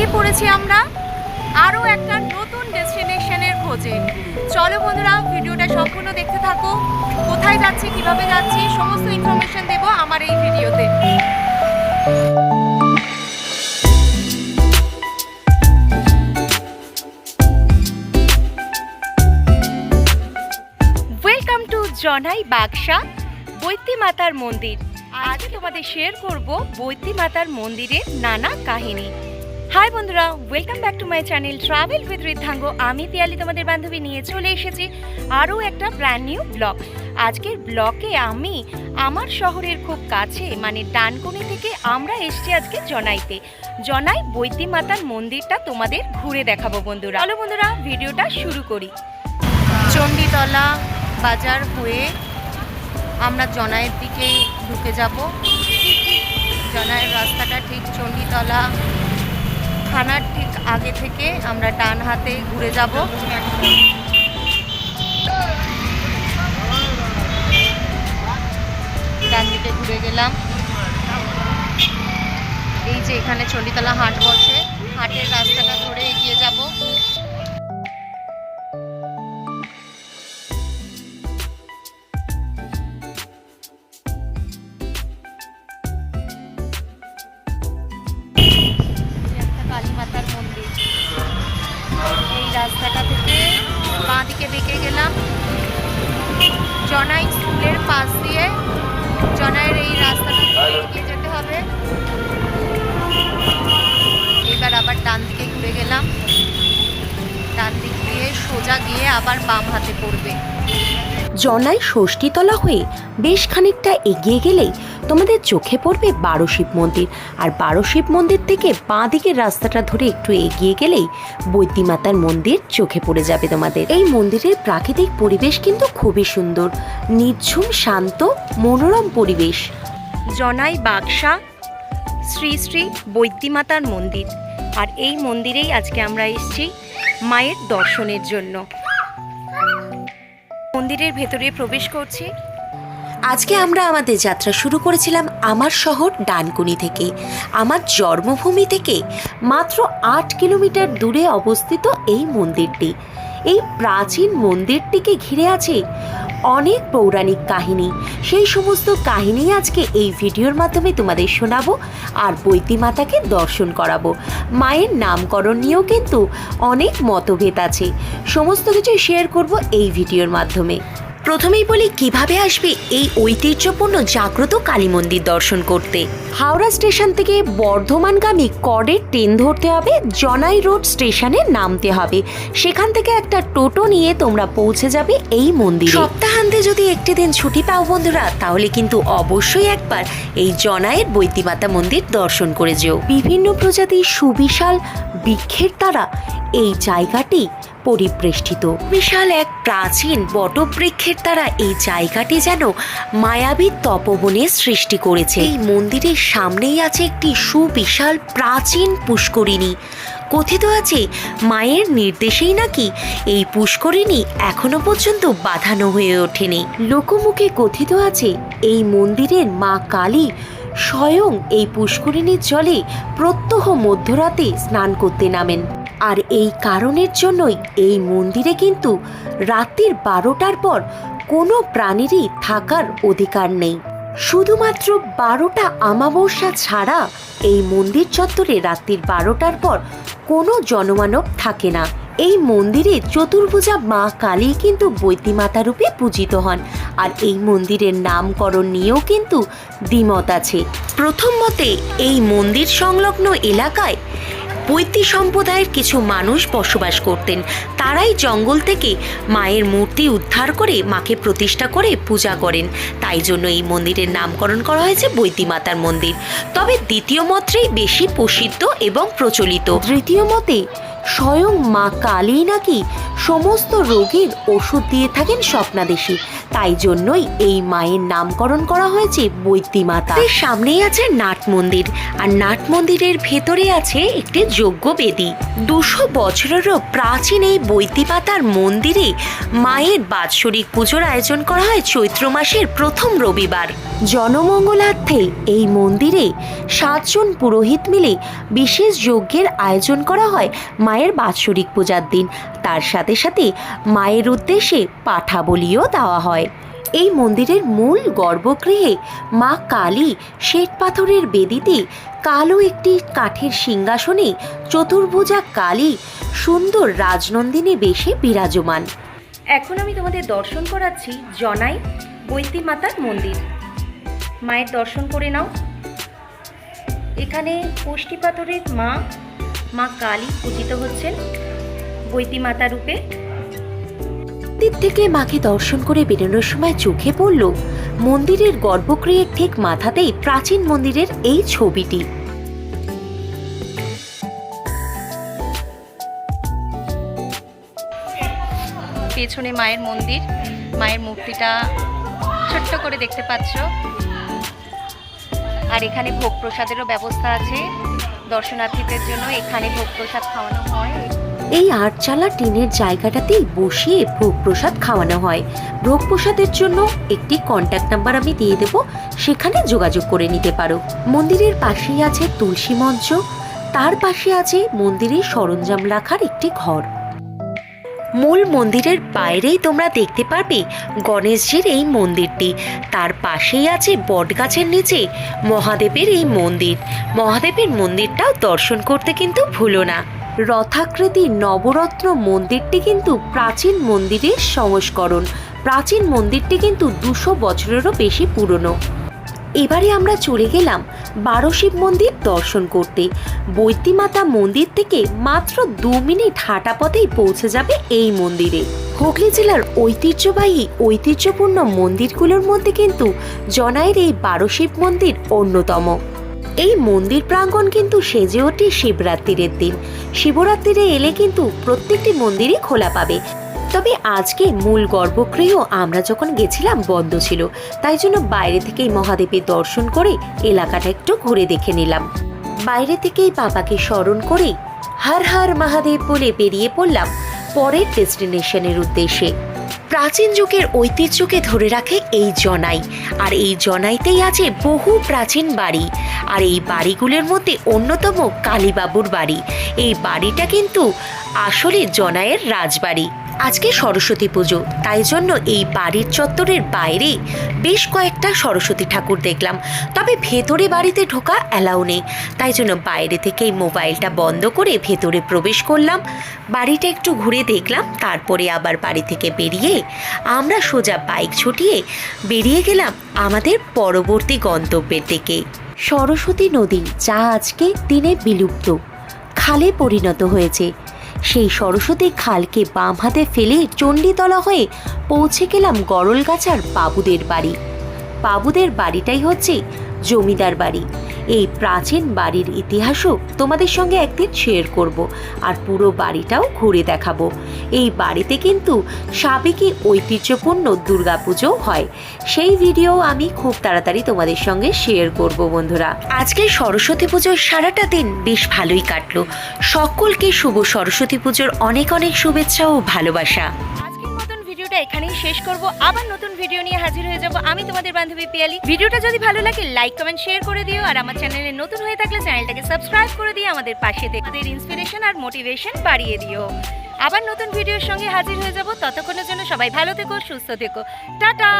বেরিয়ে পড়েছি আমরা। আরও একটা নতুন ডেস্টিনেশনের খোঁজে। চলো বন্ধুরা, ভিডিওটা সম্পূর্ণ দেখতে থাকো। কোথায় যাচ্ছি, কীভাবে যাচ্ছি, সমস্ত ইনফরমেশন দেবো আমার এই ভিডিওতে। ওয়েলকাম টু জনাই বাগসা বৈদ্যি মাতার মন্দির আজকে তোমাদের শেয়ার করব বৈদ্যি মাতার মন্দিরের নানা কাহিনী। হাই বন্ধুরা welcome back to my channel travel with Riddhanga আমি পিয়ালি, তোমাদের বান্ধবী, নিয়ে চলে এসেছি আরও একটা ব্র্যান্ড নিউ ব্লগ আজকের ব্লকে আমি আমার শহরের খুব কাছে মানে ডানকুনি থেকে আমরা এসেছি আজকে জনাইতে। জনাই বৈদ্যি মাতার মন্দিরটা তোমাদের ঘুরে দেখাবো বন্ধুরা। চলো বন্ধুরা, ভিডিওটা শুরু করি। চণ্ডীতলা বাজার হয়ে আমরা জনায়ের দিকে ঢুকে যাব। জনায়ের রাস্তাটা ঠিক চণ্ডীতলা থানার ঠিক আগে থেকে আমরা ডান হাতে ঘুরে যাব। ডান দিকে ঘুরে গেলাম। এই যে এখানে চলিতলা হাট বসে। হাটের রাস্তাটা ধরে এগিয়ে যাব। রাস্তাটা থেকে বাঁ দিকে বেঁকে গেলাম। জনাই স্কুলের পাশ দিয়ে জনাইয়ের এই রাস্তাটা এগিয়ে যেতে হবে। এবার আবার ডান দিকে ঘুরে গেলাম। ডান দিক দিয়ে সোজা গিয়ে আবার বাম হাতে পড়বে। জনাই ষষ্ঠীতলা হয়ে বেশ খানিকটা এগিয়ে গেলেই তোমাদের চোখে পড়বে বারো শিব মন্দির। আর বারো শিব মন্দির থেকে বাঁ দিকের রাস্তাটা ধরে একটু এগিয়ে গেলেই বৈদ্যিমাতার মন্দির চোখে পড়ে যাবে তোমাদের। এই মন্দিরের প্রাকৃতিক পরিবেশ কিন্তু খুবই সুন্দর। নির্ঝুম শান্ত, মনোরম পরিবেশ। জনাই বাক্সা শ্রী শ্রী বৈদ্যিমাতার মন্দির। আর এই মন্দিরেই আজকে আমরা এসেছি মায়ের দর্শনের জন্য। মন্দিরের ভেতরে প্রবেশ করছি। আজকে আমরা আমাদের যাত্রা শুরু করেছিলাম আমার শহর ডানকুনি থেকে। আমার জন্মভূমি থেকে মাত্র আট কিলোমিটার দূরে অবস্থিত এই মন্দিরটি। এই প্রাচীন মন্দিরটিকে ঘিরে আছে অনেক পৌরাণিক কাহিনী। সেই সমস্ত কাহিনী আজকে এই ভিডিওর মাধ্যমে তোমাদের শোনাবো আর বৈতিমাতাকে মাতাকে দর্শন করাবো। মায়ের নামকরণ নিয়েও কিন্তু অনেক মতভেদ আছে। সমস্ত কিছু শেয়ার করব এই ভিডিওর মাধ্যমে। প্রথমেই বলি, কীভাবে আসবে এই ঐতিহ্যপূর্ণ জাগ্রত কালী মন্দির দর্শন করতে? হাওড়া স্টেশন থেকে বর্ধমানগামী কডের ট্রেন ধরতে হবে, জনাই রোড স্টেশনে নামতে হবে। সেখান থেকে একটা টোটো নিয়ে তোমরা পৌঁছে যাবে এই মন্দিরে। সপ্তাহান্তে যদি একটি দিন ছুটি পাও বন্ধুরা, তাহলে কিন্তু অবশ্যই একবার এই জনায়ের বৈদ্যমাতা মন্দির দর্শন করে যেও। বিভিন্ন প্রজাতির সুবিশাল বৃক্ষের দ্বারা এই জায়গাটি পরিবেষ্টিত। বিশাল এক প্রাচীন বটবৃক্ষের দ্বারা এই জায়গাটি যেন মায়াবী তপবনের সৃষ্টি করেছে। এই মন্দিরের সামনেই আছে একটি সুবিশাল প্রাচীন পুষ্করিণী। কথিত আছে, মায়ের নির্দেশেই নাকি এই পুষ্করিণী এখনও পর্যন্ত বাঁধানো হয়ে ওঠেনি। লোকমুখে কথিত আছে, এই মন্দিরের মা কালী স্বয়ং এই পুষ্করিণীর জলে প্রত্যহ মধ্যরাতে স্নান করতে নামেন। আর এই কারণের জন্যই এই মন্দিরে কিন্তু রাত্রির বারোটার পর কোনো প্রাণীরই থাকার অধিকার নেই। শুধুমাত্র বারোটা আমাবস্যা ছাড়া এই মন্দির চত্বরে রাত্রির বারোটার পর কোনো জনমানব থাকে না। এই মন্দিরে চতুর্ভুজা মা কালী কিন্তু বৈদ্যমাতা রূপে পূজিত হন আর এই মন্দিরের নামকরণ নিয়েও কিন্তু দ্বিমত আছে। প্রথম মতে এই মন্দির সংলগ্ন এলাকায় বৈদ্যি সম্প্রদায়ের কিছু মানুষ বসবাস করতেন। তারাই জঙ্গল থেকে মায়ের মূর্তি উদ্ধার করে মাকে প্রতিষ্ঠা করে পূজা করেন। তাই জন্য এই মন্দিরের নামকরণ করা হয়েছে বৈদ্যি মাতার মন্দির। তবে দ্বিতীয় মতটাই বেশি প্রসিদ্ধ এবং প্রচলিত। তৃতীয় মতে স্বয়ং মা কালী নাকি সমস্ত রোগের ওষুধ দিয়ে থাকেন স্বপ্নাদেশী তাই জন্যই এই মায়ের নামকরণ করা হয়েছে বৈদ্যিমাতা সামনেই আছে নাট মন্দির, আর নাট মন্দিরের ভেতরে আছে একটি যজ্ঞ বেদী দুশো বছরেরও প্রাচীন এই বৈদ্যী মাতার মন্দিরে মায়ের বাৎসরিক পুজোর আয়োজন করা হয় চৈত্র মাসের প্রথম রবিবার। জনমঙ্গলার্থে এই মন্দিরে সাতজন পুরোহিত মিলে বিশেষ যজ্ঞের আয়োজন করা হয় মায়ের বাৎসরিক পূজার দিন। তার সাথে সাথে মায়ের উদ্দেশ্যে পাঠা বলিও দেওয়া হয়। এই মন্দিরের মূল গর্ভগৃহে মা কালী শ্বেত পাথরের বেদিতে কালো একটি কাঠের সিংহাসনে চতুর্ভুজা কালী সুন্দর রাজনন্দিনী বেশে বিরাজমান। এখন আমি তোমাদের দর্শন করাচ্ছি জনাই বৈদ্যী মাতার মন্দির। মায়ের দর্শন করে নাও। এখানে পাথরের মা মা কালী পূজিত হচ্ছেন বৈদ্যী মাতা রূপে। মন্দির থেকে মাকে দর্শন করে বেরোনোর সময় চোখে পড়ল মন্দিরের গর্ভগৃহের ঠিক মাথাতেই প্রাচীন মন্দিরের এই ছবিটি। পেছনে মায়ের মন্দির, মায়ের মূর্তিটা ছোট্ট করে দেখতে পাচ্ছ। আর এখানে ভোগ প্রসাদেরও ব্যবস্থা আছে। দর্শনার্থীদের জন্য এখানে ভোগ প্রসাদ খাওয়ানো এই আটচালা টিনের জায়গাটাতেই বসিয়ে ভোগ প্রসাদ খাওয়ানো হয়। ভোগ প্রসাদের জন্য একটি কন্ট্যাক্ট নাম্বার আমি দিয়ে দেব, সেখানে যোগাযোগ করে নিতে পারো। মন্দিরের পাশেই আছে তুলসী মঞ্চ, তার পাশে আছে মন্দিরের সরঞ্জাম রাখার একটি ঘর। মূল মন্দিরের বাইরেই তোমরা দেখতে পারবে গণেশজির এই মন্দিরটি। তার পাশেই আছে বটগাছের নিচে মহাদেবের এই মন্দির। মহাদেবের মন্দিরটাও দর্শন করতে কিন্তু ভুলো না। রথাকৃতি নবরত্ন মন্দিরটি কিন্তু প্রাচীন মন্দিরের সংস্করণ। প্রাচীন মন্দিরটি কিন্তু দুশো বছরেরও বেশি পুরনো। এবারে আমরা চলে গেলাম বারো শিব মন্দির দর্শন করতে। বৈদ্যমাতা মন্দির থেকে মাত্র দু মিনিট হাঁটা পথেই পৌঁছে যাবে এই মন্দিরে। হুগলি জেলার ঐতিহ্যবাহী, ঐতিহ্যপূর্ণ মন্দিরগুলোর মধ্যে কিন্তু জনাইয়ের এই বারো শিব মন্দির অন্যতম। এই মন্দির প্রাঙ্গণ কিন্তু সেজে ওঠে শিবরাত্রির দিন। শিবরাত্রিরে এলে কিন্তু প্রত্যেকটি মন্দিরই খোলা পাবে। তবে আজকে মূল গর্ভগৃহ আমরা যখন গেছিলাম বন্ধ ছিল, তাই জন্য বাইরে থেকেই মহাদেবের দর্শন করে এলাকাটা একটু ঘুরে দেখে নিলাম। বাইরে থেকেই বাবাকে স্মরণ করে হর হর মহাদেব বলে বেরিয়ে পড়লাম পরের ডেস্টিনেশনের উদ্দেশ্যে। প্রাচীন যুগের ঐতিহ্যকে ধরে রাখে এই জনাই। আর এই জনাইতেই আছে বহু প্রাচীন বাড়ি। আর এই বাড়িগুলোর মধ্যে অন্যতম কালীবাবুর বাড়ি। এই বাড়িটা কিন্তু আসলে জনায়ের রাজবাড়ি। আজকে সরস্বতী পুজো। তাই জন্য এই বাড়ির চত্বরের বাইরে বেশ কয়েকটা সরস্বতী ঠাকুর দেখলাম। তবে ভেতরে বাড়িতে ঢোকা অ্যালাউ নেই। তাই জন্য বাইরে থেকেই মোবাইলটা বন্ধ করে ভেতরে প্রবেশ করলাম। বাড়িটা একটু ঘুরে দেখলাম, তারপরে আবার বাড়ি থেকে বেরিয়ে আমরা সোজা বাইক ছুটিয়ে বেরিয়ে গেলাম আমাদের পরবর্তী গন্তব্যের দিকে। সরস্বতী নদী যা আজকে দিনে বিলুপ্ত, খালে পরিণত হয়েছে। সেই সরস্বতী খালকে বাম হাতে ফেলে চণ্ডীতলা হয়ে পৌঁছে গেলাম গরলগাছার বাবুদের বাড়ি। বাবুদের বাড়িটাই হচ্ছে জমিদার বাড়ি। এই প্রাচীন বাড়ির ইতিহাসও তোমাদের সঙ্গে একদিন শেয়ার করব আর পুরো বাড়িটাও ঘুরে দেখাবো। এই বাড়িতে কিন্তু সাবেকি ঐতিহ্যপূর্ণ দুর্গাপুজো হয়। সেই ভিডিও আমি খুব তাড়াতাড়ি তোমাদের সঙ্গে শেয়ার করব বন্ধুরা। আজকে সরস্বতী পুজোর সারাটা দিন বেশ ভালোই কাটলো। সকলকে শুভ সরস্বতী পুজোর অনেক অনেক শুভেচ্ছা ও ভালোবাসা। ভিডিওটা এখানেই শেষ করব। আবার নতুন ভিডিও নিয়ে হাজির হয়ে যাব আমি তোমাদের বান্ধবী পিয়ালি। ভিডিওটা যদি ভালো লাগে লাইক কমেন্ট শেয়ার করে দিও। আর আমার চ্যানেলে নতুন হয়ে থাকলে চ্যানেলটাকে সাবস্ক্রাইব করে দিয়ে আমাদের পাশে দেখতে ইন্সপিরেশন আর মোটিভেশন বাড়িয়ে দিও। আবার নতুন ভিডিওর সঙ্গে হাজির হয়ে যাব। ততক্ষণের জন্য সবাই ভালো থেকো, সুস্থ থেকো। টাটা!